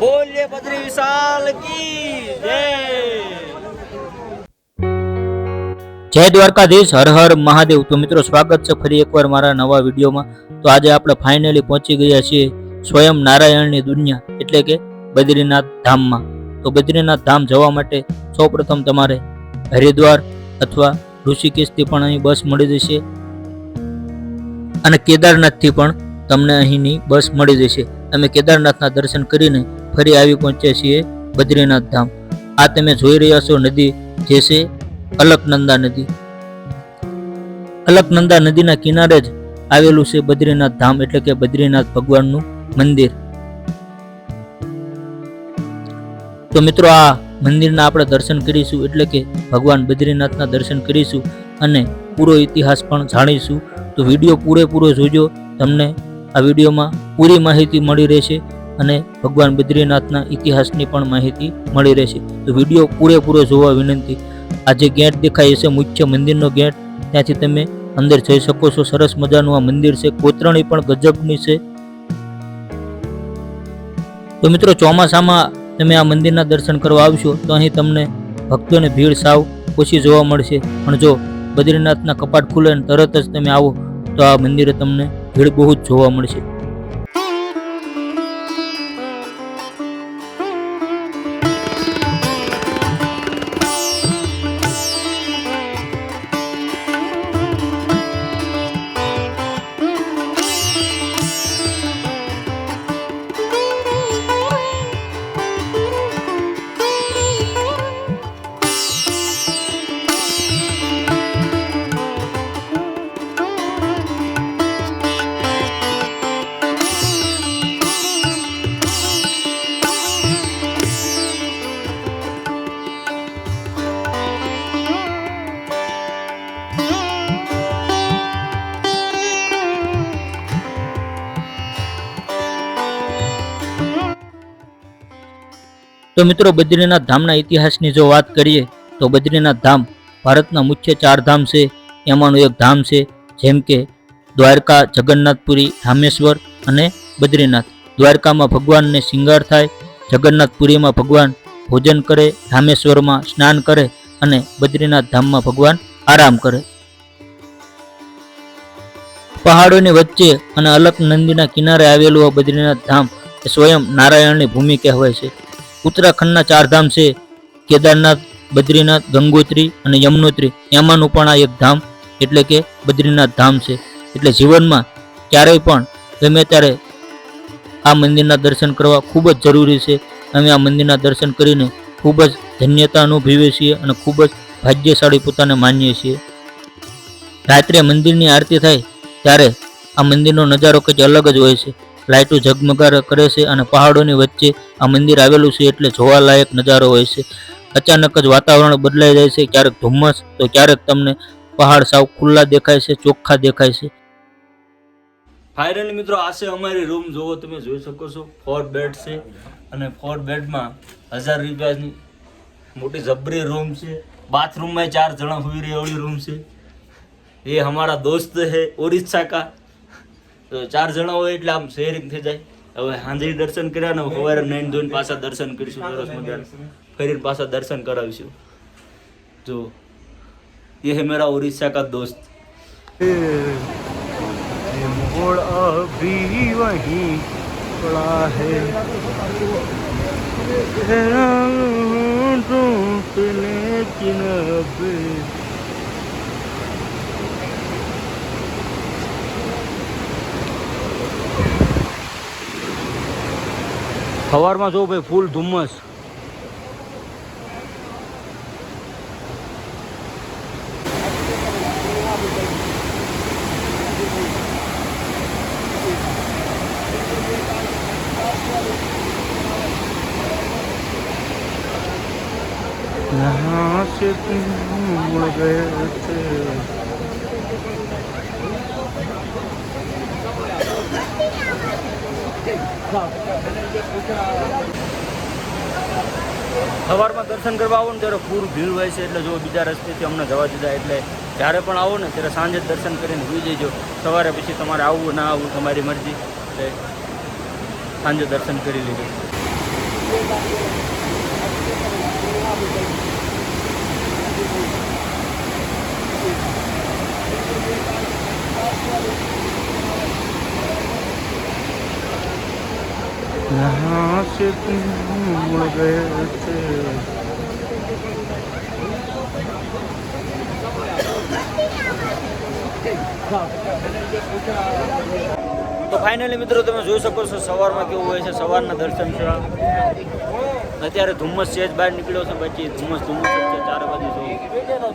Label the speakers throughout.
Speaker 1: બોલીએ બદ્રી વિશાલ કી જય. જય દ્વારકાધીશ, હર હર મહાદેવ. તો મિત્રો, સ્વાગત છે ફરી એકવાર મારા નવા વિડીયોમાં. તો આજે આપણે ફાઇનલી પહોંચી ગયા છીએ સ્વયં નારાયણની દુનિયા, એટલે કે બદ્રીનાથ ધામમાં. તો બદ્રીનાથ ધામ જવા માટે સૌપ્રથમ તમારે હરિદ્વાર અથવા ઋષિકેશથી પણ અહીં બસ મળી જશે. અને કેદારનાથથી પણ તમને અહીંની બસ મળી જશે. તમે કેદારનાથના દર્શન કરીને ફરી આવી પહોંચ્યા છીએ બદ્રીનાથ ધામ. આ તમે જોઈ રહ્યા છો નદી જે છે અલકનંદા નદી. અલકનંદા નદીના કિનારે જ આવેલું છે બદ્રીનાથ ધામ એટલે કે બદ્રીનાથ ભગવાનનું મંદિર. તો મિત્રો આ મંદિરના આપણે દર્શન કરીશું એટલે કે ભગવાન બદ્રીનાથના દર્શન કરીશું અને પૂરો ઇતિહાસ પણ જાણીશું. તો વીડિયો પૂરેપૂરો જોજો. તમને આ વિડીયોમાં પૂરી માહિતી મળી રહેશે. અને ભગવાન બદ્રીનાથના ઇતિહાસની પણ માહિતી મળી રહેશે. તો વીડિયો પૂરેપૂરો જોવા વિનંતી. આ જે ગેટ દેખાય છે, મુખ્ય મંદિરનો ગેટ. ત્યાંથી તમે અંદર જઈ શકો છો. સરસ મજાનું આ મંદિર છે. કોતરણી પણ ગજબની છે. તો મિત્રો, ચોમાસામાં તમે આ મંદિરના દર્શન કરવા આવશો, તો અહીં તમને ભક્તોની ભીડ સાવ ઓછી જોવા મળશે. પણ જો બદ્રીનાથના કપાટ ખુલે તરત જ તમે આવો, તો આ મંદિરે તમને ભીડ બહુ જ જોવા મળશે. તો મિત્રો બદ્રીનાથ ધામના ઇતિહાસની જો વાત કરીએ, તો બદ્રીનાથ ધામ ભારતના મુખ્ય ચાર ધામ છે. એમાંનું એક ધામ છે, જેમ કે દ્વારકા, જગન્નાથપુરી, રામેશ્વર અને બદ્રીનાથ. દ્વારકામાં ભગવાનને શિંગાર થાય, જગન્નાથપુરીમાં ભગવાન ભોજન કરે, રામેશ્વરમાં સ્નાન કરે અને બદ્રીનાથ ધામમાં ભગવાન આરામ કરે. પહાડોની વચ્ચે અને અલક નદીના કિનારે આવેલું આ બદ્રીનાથ ધામ એ સ્વયં નારાયણની ભૂમિ કહેવાય છે. ઉત્તરાખંડના ચાર ધામ છે, કેદારનાથ, બદ્રીનાથ, ગંગોત્રી અને યમનોત્રી. એમાંનું પણ આ એક ધામ એટલે કે બદ્રીનાથ ધામ છે. એટલે જીવનમાં ક્યારેય પણ ગમે ત્યારે આ મંદિરના દર્શન કરવા ખૂબ જ જરૂરી છે. અમે આ મંદિરના દર્શન કરીને ખૂબ જ ધન્યતા અનુભવીએ છીએ અને ખૂબ જ ભાગ્યશાળી પોતાને માનીએ છીએ. રાત્રે મંદિરની આરતી થાય ત્યારે આ મંદિરનો નજારો કંઈક અલગ જ હોય છે. લાઇટો ઝગમગાર કરે છે અને પહાડોની વચ્ચે આ મંદિર આવેલું છે એટલે જોવાલાયક નજારો હોય છે. અચાનક જ વાતાવરણ બદલાઈ જાય છે, ક્યારેક ધુમ્મસ, તો ક્યારેક તમને પહાડ સાવ ખુલ્લા દેખાય છે, ચોખ્ખા દેખાય છે. ફાઇનલી મિત્રો, આ છે અમારી રૂમ જોવો તમે, જોઈ શકો છો ફોર બેડ છે અને ફોર બેડમાં હજાર રૂપિયાની મોટી જબરી રૂમ છે. બાથરૂમમાં ચાર જણા સુઈ રહે એવડી રૂમ છે. એ અમારા દોસ્ત હે ઓરિસ્સા કા. તો ચાર જણા હોય એટલે આમ શેરિંગ થઈ જાય. હવે હાંજરી દર્શન કર્યા ને સવારે નૈન ધોઈને પાછા દર્શન કરીશું સરસ મજાના. ફરીને પાછા દર્શન કરાવીશું. જો, એ હે મેરા ઓરિસ્સા કા દોસ્ત.
Speaker 2: મોડ અભી વહી પડા હે. તું તને કિન સવારમાં જો ભાઈ ફૂલ ધુમ્મસ यहाँ से तुम मुड़ गए थे
Speaker 1: સવારમાં દર્શન કરવા આવો ને ત્યારે પૂર ભીડ હોય છે એટલે જો બીજા રસ્તેથી અમને જવા દીધા એટલે જ્યારે પણ આવો ને ત્યારે સાંજે દર્શન કરીને સુઈ જઈજો સવારે પછી તમારે આવવું ના આવવું, તમારી મરજી. એટલે સાંજે દર્શન કરી લીધું
Speaker 3: यहाँ से तुम मुड़ गए थे
Speaker 4: તો ફાઇનલી મિત્રો તમે જોઈ શકો છો સવારમાં કેવું હોય છે સવારના દર્શન છે અત્યારે ધુમ્મસ છે જ બહાર નીકળ્યો છે પછી ધુમ્મસ ધુમ્મસ જ છે ચારે બાજુ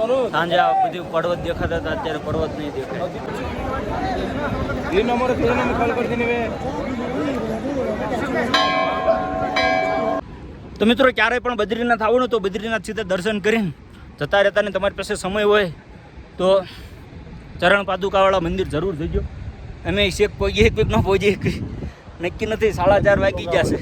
Speaker 4: જો સાંજે આ બધી પર્વત દેખાતા હતા અત્યારે પર્વત નહીં દેખાય તો મિત્રો ક્યારેય પણ બદ્રીનાથ આવું ને તો બદ્રીનાથ સીધા દર્શન કરીને જતા રહેતા ને તમારી પાસે સમય હોય તો ચરણ પાદુકાવાળા મંદિર જરૂર જજો. અમે શેક પહોંચીએ કંઈક ન પહોંચીએ કંઈક નક્કી નથી સાડા ચાર વાગી જશે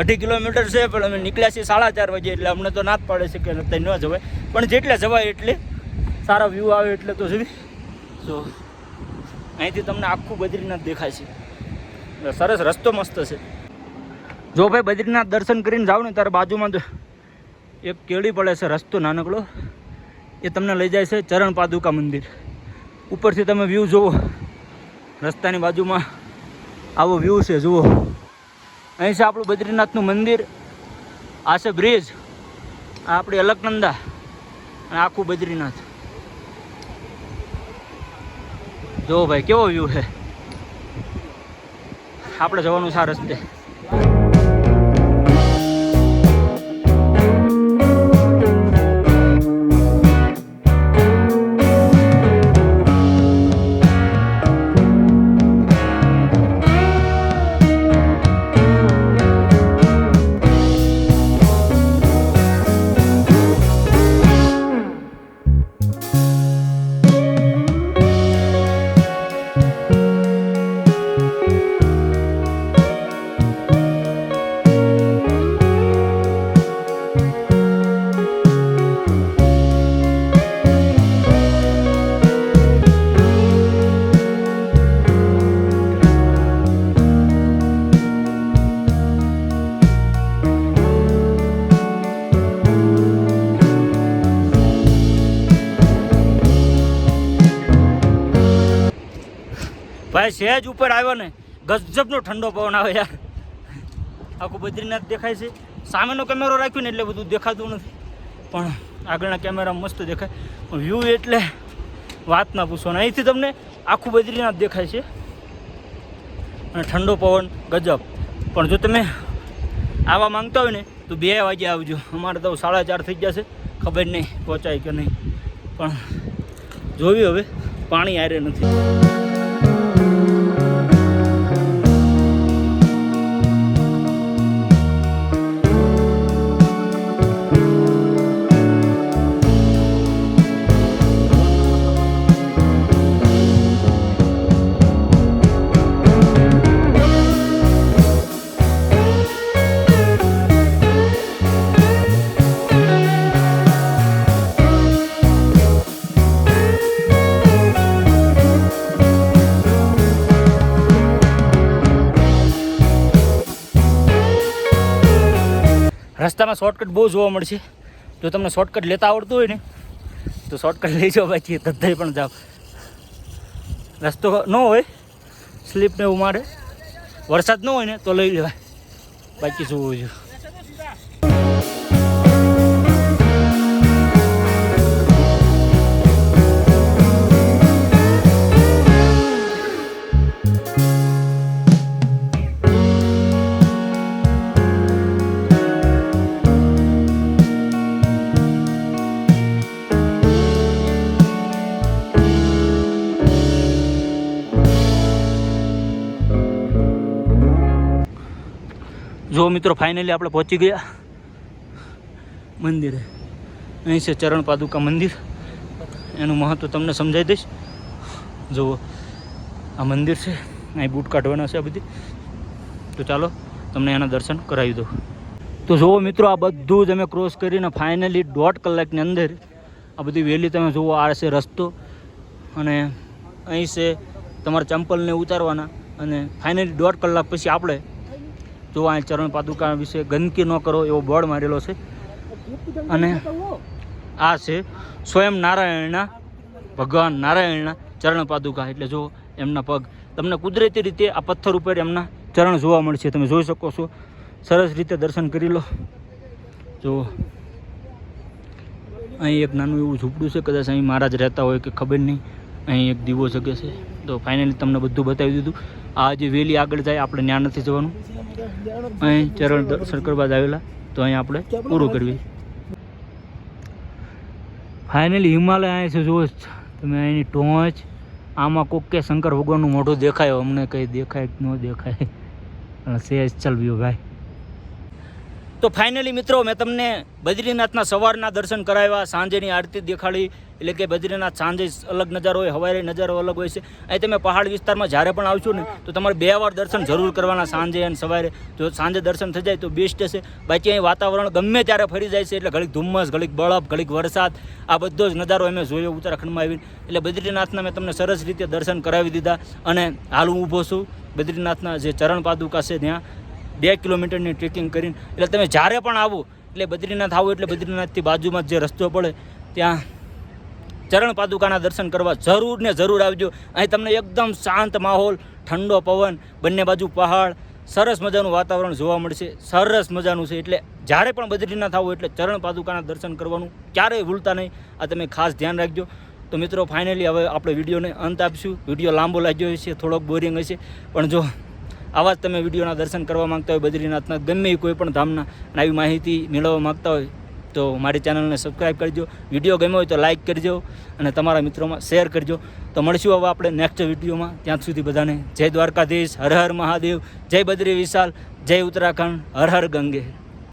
Speaker 4: અઢી કિલોમીટર છે. પણ અમે નીકળ્યા છીએ સાડા ચાર વાગે એટલે અમને તો ના જ પાડે છે કે અત્યારે ન જવાય. પણ જેટલા જવાય એટલે સારા વ્યૂ આવે એટલે તો જવી તો અહીંથી તમને આખું બદ્રીનાથ દેખાય છે. સરસ રસ્તો મસ્ત છે. જો ભાઈ બદ્રીનાથ દર્શન કરીને જાઓ ને, ત્યારે બાજુમાં એક કેળી પડે છે રસ્તો નાનકડો. એ તમને લઈ જાય છે ચરણ પાદુકા મંદિર. ઉપરથી તમે વ્યૂ જુઓ. રસ્તાની બાજુમાં આવો વ્યૂ છે, જુઓ. અહીં છે આપણું બદ્રીનાથનું મંદિર. આ છે બ્રિજ આ આપણી અલકનંદા. અને આખું બદ્રીનાથ. જો ભાઈ કેવો વ્યૂ છે? આપણે જવાનું છે આ રસ્તે. ભાઈ સહેજ ઉપર આવ્યો ને, ગજબનો ઠંડો પવન આવે યાર. આખું બદ્રીનાથ દેખાય છે. સામેનો કેમેરો રાખ્યો ને એટલે બધું દેખાતું નથી. પણ આગળના કેમેરા મસ્ત દેખાય. વ્યૂ એટલે વાત ના પૂછો. ને અહીંથી તમને આખું બદ્રીનાથ દેખાય છે. અને ઠંડો પવન, ગજબ. પણ જો તમે આવવા માંગતા હોય ને, તો બે વાગે આવજો. અમારે તો સાડા ચાર થઈ જશે ખબર નહીં પહોંચાય કે નહીં. પણ જોયું હવે, પાણી આરે નથી. રસ્તામાં શોર્ટકટ બહુ જોવા મળશે જો તમને શોર્ટકટ લેતા આવડતું હોય ને, તો શોર્ટકટ લઈ જાઓ બાકી તદ્દાઈ પણ જાઓ. રસ્તો ન હોય સ્લીપ ને એવું મારે. વરસાદ ન હોય ને, તો લઈ લેવાય. બાકી જોવું જોઈએ જો મિત્રો ફાઇનલી આપણે પહોંચી ગયા. મંદિરે. અહીં છે ચરણ પાદુકા મંદિર. એનું મહત્ત્વ તમને સમજાવી દઈશ. જુઓ, આ મંદિર છે. અહીં બૂટ કાઢવાના છે આ બધી. તો ચાલો, તમને એના દર્શન કરાવી દઉં. તો જુઓ મિત્રો, આ બધું જ અમે ક્રોસ કરીને ફાઇનલી દોઢ કલાકની અંદર આ બધી વેલી તમે જુઓ, આ છે રસ્તો. અને અહીં છે તમારા ચંપલને ઉતારવાના. અને ફાઇનલી દોઢ કલાક પછી આપણે જો આ ચરણ પાદુકા વિશે ગંદકી ન કરો એવો બોર્ડ મારેલો છે. અને આ છે સ્વયં નારાયણના, ભગવાન નારાયણના ચરણ પાદુકા. એટલે જો એમના પગ, તમને કુદરતી રીતે આ પથ્થર ઉપર એમના ચરણ જોવા મળશે. તમે જોઈ શકો છો. સરસ રીતે દર્શન કરી લો. જો અહીં એક નાનું એવું ઝૂંપડું છે. કદાચ અહીં મહારાજ રહેતા હોય કે ખબર નહીં. અહીં એક દીવો જગે છે. તો ફાઇનલી તમને બધું બતાવી દીધું. આ જે વેલી આગળ જાય, આપણે ત્યાં નથી જવાનું. અહીં ચરણ દર્શન કરવા આવેલા, તો અહીં આપણે પૂરું કરવી. ફાઇનલી હિમાલય અહીં છે, જુઓ તમે અહીંની ટોચ, આમાં કોક કે શંકર ભગવાનનું મોઢું દેખાય, અમને કંઈ દેખાય ન દેખાય. અને સેજ ચલવ્યો ભાઈ. તો ફાઇનલી મિત્રો, મેં તમને બદ્રીનાથના સવારના દર્શન કરાવ્યા, સાંજેની આરતી દેખાડી એટલે કે બદ્રીનાથ સાંજે અલગ નજારો હોય, હવારે નજારો અલગ હોય છે. અહીં તમે પહાડ વિસ્તારમાં જ્યારે પણ આવશો ને, તો તમારે બે વાર દર્શન જરૂર કરવાના સાંજે અને સવારે. જો સાંજે દર્શન થઈ જાય તો બેસ્ટ છે બાકી અહીં વાતાવરણ ગમે ત્યારે ફરી જાય છે, એટલે ઘડીક ધુમ્મસ, ઘડીક બળફ, ઘડીક વરસાદ, આ બધો જ નજારો અમે જોયો ઉત્તરાખંડમાં આવીને. એટલે બદ્રીનાથના મેં તમને સરસ રીતે દર્શન કરાવી દીધા અને હાલ હું ઊભો છું બદ્રીનાથના જે ચરણ પાદુકા છે ત્યાં. બે કિલોમીટરની ટ્રેકિંગ કરીને. એટલે તમે જ્યારે પણ આવો, એટલે બદ્રીનાથ આવો, એટલે બદ્રીનાથથી બાજુમાં જે રસ્તો પડે, ત્યાં ચરણ પાદુકાના દર્શન કરવા જરૂર ને જરૂર આવજો. અહીં તમને એકદમ શાંત માહોલ, ઠંડો પવન, બંને બાજુ પહાડ, સરસ મજાનું વાતાવરણ જોવા મળશે. સરસ મજાનું છે. એટલે જ્યારે પણ બદ્રીનાથ આવો એટલે ચરણ પાદુકાના દર્શન કરવાનું ક્યારેય ભૂલતા નહીં. આ તમે ખાસ ધ્યાન રાખજો. તો મિત્રો ફાઇનલી હવે આપણે વિડીયોને અંત આપીશું. વીડિયો લાંબો લાગ્યો હશે, થોડોક બોરિંગ હશે. પણ જો આવા જ તમે વિડીયોના દર્શન કરવા માંગતા હોય બદ્રીનાથના, ગમે કોઈ પણ ધામના આવી માહિતી મેળવવા માગતા હોય તો મારી ચેનલને સબસ્ક્રાઈબ કરજો. વીડિયો ગમ્યો હોય તો લાઇક કરજો અને તમારા મિત્રોમાં શેર કરજો. તો મળશું હવે આપણે નેક્સ્ટ વિડીયોમાં. ત્યાં સુધી બધાને જય દ્વારકાધીશ, હર હર મહાદેવ, જય બદ્રી વિશાલ, જય ઉત્તરાખંડ, હર હર ગંગે.